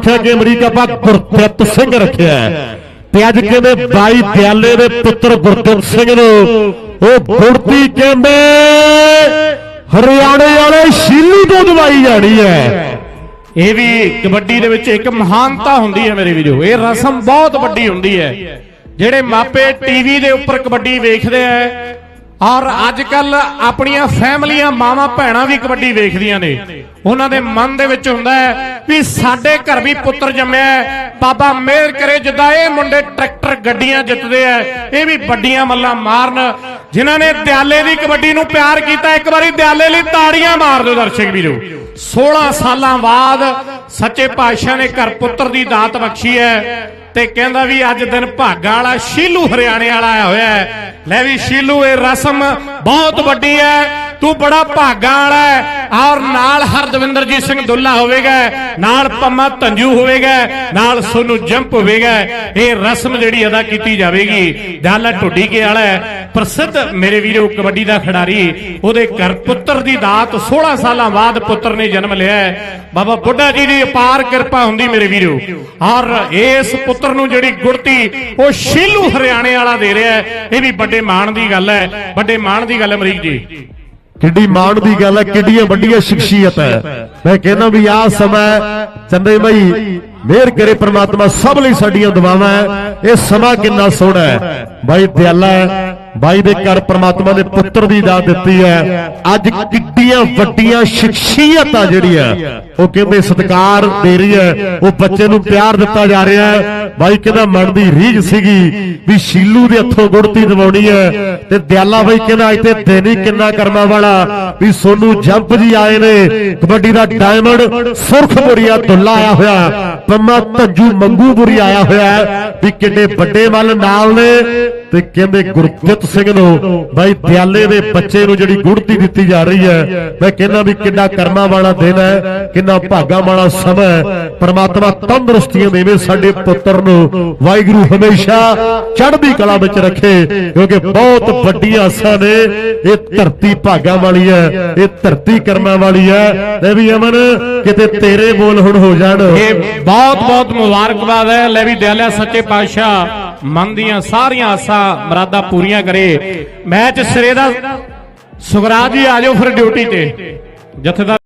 ਰੱਖਿਆ ਕਿ ਅਮਰੀਕਾ ਪਾ ਗੁਰਦਿੱਤ ਸਿੰਘ ਰੱਖਿਆ ਤੇ ਅੱਜ ਕਹਿੰਦੇ ਬਾਈ ਦਿਆਲੇ ਦੇ ਪੁੱਤਰ ਗੁਰਦਿੱਤ ਸਿੰਘ ਨੂੰ ਉਹ ਗੁਰਤੀ ਕਹਿੰਦੇ, ਹਰਿਆਣੇ ਵਾਲੇ ਸ਼ੀਲੂ ਤੋਂ ਦਵਾਈ ਜਾਣੀ ਹੈ। ਇਹ ਵੀ ਕਬੱਡੀ ਦੇ ਵਿੱਚ ਇੱਕ ਮਹਾਨਤਾ ਹੁੰਦੀ ਹੈ ਮੇਰੇ ਵੀਰੋ। ਇਹ ਰਸਮ ਬਹੁਤ ਵੱਡੀ ਹੁੰਦੀ ਹੈ। ਜਿਹੜੇ ਮਾਪੇ ਟੀਵੀ ਦੇ ਉੱਪਰ ਕਬੱਡੀ ਵੇਖਦੇ ਆ, ਔਰ ਅੱਜ ਕੱਲ ਆਪਣੀਆਂ ਫੈਮਲੀਆਂ ਮਾਵਾਂ ਭੈਣਾਂ ਵੀ ਕਬੱਡੀ ਵੇਖਦੀਆਂ ਨੇ। ਉਹਨਾਂ ਦੇ ਮਨ ਦੇ ਵਿੱਚ ਹੁੰਦਾ ਹੈ ਵੀ ਸਾਡੇ ਘਰ ਵੀ ਪੁੱਤਰ ਜੰਮਿਆ ਬਾਬਾ ਮਿਹਰ ਕਰੇ ਜਿੱਦਾਂ ਇਹ ਮੁੰਡੇ ਟਰੈਕਟਰ ਗੱਡੀਆਂ ਜਿੱਤਦੇ ਆ, ਇਹ ਵੀ ਵੱਡੀਆਂ ਮੱਲਾਂ ਮਾਰਨ। ਜਿਨ੍ਹਾਂ ਨੇ ਦਿਆਲੇ ਦੀ ਕਬੱਡੀ ਨੂੰ ਪਿਆਰ ਕੀਤਾ, ਇੱਕ ਵਾਰੀ ਦਿਆਲੇ ਲਈ ਤਾੜੀਆਂ ਮਾਰ ਦਿਓ ਦਰਸ਼ਕ ਵੀਰੋ। 16 ਸਾਲਾਂ ਬਾਅਦ ਸੱਚੇ ਪਾਤਸ਼ਾਹ ਨੇ ਘਰ ਪੁੱਤਰ ਦੀ ਦਾਤ ਬਖਸ਼ੀ ਹੈ ਤੇ ਕਹਿੰਦਾ ਵੀ ਅੱਜ ਦਿਨ ਭਾਗਾਂ ਵਾਲਾ ਸ਼ੀਲੂ ਹਰਿਆਣੇ ਵਾਲਾ ਆਇਆ ਹੋਇਆ ਹੈ। ਲੈ ਵੀ ਸ਼ੀਲੂ, ਇਹ ਰਸਮ ਬਹੁਤ ਵੱਡੀ ਹੈ। ਤੂੰ ਬੜਾ ਭਾਗਾ ਵਾਲਾ ਹੈ। ਔਰ ਨਾਲ ਹਰਦਵਿੰਦਰਜੀਤ ਸਿੰਘ ਦੁੱਲਾ ਹੋਵੇਗਾ, ਨਾਲ ਪੰਮਾ ਧੰਜੂ ਹੋਵੇਗਾ, ਨਾਲ ਸੋਨੂ ਜੰਪ ਹੋਵੇਗਾ। ਇਹ ਰਸਮ ਜਿਹੜੀ ਅਦਾ ਕੀਤੀ ਜਾਵੇਗੀ, ਜਾਲਾ ਢੁੱਡੀ ਕੇ ਵਾਲਾ ਪ੍ਰਸਿੱਧ ਮੇਰੇ ਵੀਰੋ ਕਬੱਡੀ ਦਾ ਖਿਡਾਰੀ, ਉਹਦੇ ਘਰ ਪੁੱਤਰ ਦੀ ਦਾਤ 16 ਸਾਲਾਂ ਬਾਅਦ ਪੁੱਤਰ ਨੇ ਜਨਮ ਲਿਆ ਬਾਬਾ ਬੁੱਢਾ ਜੀ ਦੀ ਅਪਾਰ ਕਿਰਪਾ ਹੁੰਦੀ ਮੇਰੇ ਵੀਰੋ। ਔਰ ਇਸ ਪੁੱਤਰ ਨੂੰ ਜਿਹੜੀ ਗੁੜਤੀ ਉਹ ਸ਼ੀਲੂ ਹਰਿਆਣੇ ਵਾਲਾ ਦੇ ਰਿਹਾ ਇਹ ਵੀ ਵੱਡੇ ਮਾਣ ਦੀ ਗੱਲ ਹੈ। ਵੱਡੇ ਮਾਣ ਦੀ ਗੱਲ ਹੈ ਅਮਰੀਕ ਜੀ। ਕਿੱਡੀ ਮਾਣ ਦੀ ਗੱਲ ਹੈ ਕਿੱਡੀਆਂ ਵੱਡੀਆਂ ਸ਼ਖਸੀਅਤ ਹੈ। ਮੈਂ ਕਹਿੰਦਾ ਵੀ ਆਹ ਸਮਾਂ ਚੰਦੇ ਭਾਈ ਮਿਹਰ ਕਰੇ ਪ੍ਰਮਾਤਮਾ ਸਭ ਲਈ ਸਾਡੀਆਂ ਦੁਆਵਾਂ ਹੈ। ਇਹ ਸਮਾਂ ਕਿੰਨਾ ਸੋਹਣਾ ਹੈ। ਬਾਈ ਦਿਆਲਾ ਹੈ। ਬਾਈ ਦੇ ਘਰ ਪ੍ਰਮਾਤਮਾ ਨੇ ਪੁੱਤਰ ਦੀ ਦਾਤ ਦਿੱਤੀ ਹੈ। ਅੱਜ ਕਿੱਡੀਆਂ ਵੱਡੀਆਂ ਸ਼ਖਸੀਅਤਾਂ ਜਿਹੜੀਆਂ ਉਹ ਕਹਿੰਦੇ ਸਤਿਕਾਰ ਦੇ ਰਹੀ ਹੈ। ਉਹ ਬੱਚੇ ਨੂੰ ਪਿਆਰ ਦਿੱਤਾ ਜਾ ਰਿਹਾ ਹੈ। ਬਾਈ ਕਹਿੰਦਾ ਮਨ ਦੀ ਰੀਝ ਸੀਗੀ ਵੀ ਸ਼ੀਲੂ ਦੇ ਹੱਥੋਂ ਗੁੜਤੀ ਦਿਵਾਉਣੀ ਹੈ ਤੇ ਦਿਆਲਾ ਬਾਈ ਕਹਿੰਦਾ ਅੱਜ ਤੇ ਦਿਨ ਹੀ ਕਿੰਨਾ ਕਰਮਾ ਵਾਲਾ। ਵੀ ਸੋਨੂ ਜੰਪ ਜੀ ਆਏ ਨੇ। ਕਬੱਡੀ ਦਾ ਡਾਇਮੰਡ ਸੁਰਖਪੁਰੀਆ ਦੁੱਲਾ ਆਇਆ ਹੋਇਆ। ਪੰਮਾ ਧੰਜੂ ਮੰਗੂਪੁਰੀ ਆਇਆ ਹੋਇਆ ਵੀ ਕਿੰਨੇ ਵੱਡੇ ਮੱਲ ਨਾਲ ਨੇ। ਤੇ ਕਹਿੰਦੇ ਗੁਰਦਿੱਤ ਸਿੰਘ ਨੂੰ, ਬਾਈ ਦਿਆਲੇ ਦੇ ਬੱਚੇ ਨੂੰ ਜਿਹੜੀ ਗੁੜਤੀ ਦਿੱਤੀ ਜਾ ਰਹੀ ਹੈ, ਮੈਂ ਕਹਿੰਦਾ ਵੀ ਕਿੰਨਾ ਕਰਮਾ ਵਾਲਾ ਦਿਨ ਹੈ, ਕਿੰਨਾ ਭਾਗਾ ਵਾਲਾ ਸਮਾਂ ਹੈ। ਪ੍ਰਮਾਤਮਾ ਤੰਦਰੁਸਤੀਆਂ ਦੇਵੇ ਸਾਡੇ ਪੁੱਤਰ ਨੂੰ, ਵਾਹਿਗੁਰੂ ਹਮੇਸ਼ਾ ਚੜ੍ਹਦੀ ਕਲਾ ਵਿੱਚ ਰੱਖੇ, ਕਿਉਂਕਿ ਬਹੁਤ ਵੱਡੀਆਂ ਆਸਾਂ ਨੇ। ਇਹ ਧਰਤੀ ਭਾਗਾ ਵਾਲੀ ਹੈ, ਇਹ ਧਰਤੀ ਕਰਮਾਂ ਵਾਲੀ ਹੈ। ਲੈ ਵੀ ਅਮਨ, ਕਿਤੇ ਤੇਰੇ ਬੋਲ ਹੁਣ ਹੋ ਜਾਣ। ਇਹ ਬਹੁਤ ਬਹੁਤ ਮੁਬਾਰਕਬਾਦ ਹੈ, ਲੈ ਵੀ ਦਿਆਲਿਆ ਸੱਚੇ ਪਾਤਸ਼ਾਹ। ਮਨ ਦੀਆਂ ਸਾਰੀਆਂ ਆਸਾਂ ਮਰਾਦਾ ਪੂਰੀਆਂ ਕਰੇ। ਮੈਚ ਸਿਰੇ ਦਾ ਸੁਖਰਾਜ ਜੀ ਆ ਆਜੋ ਫਿਰ ਡਿਊਟੀ ਤੇ। ਜਥੇਦਾਰ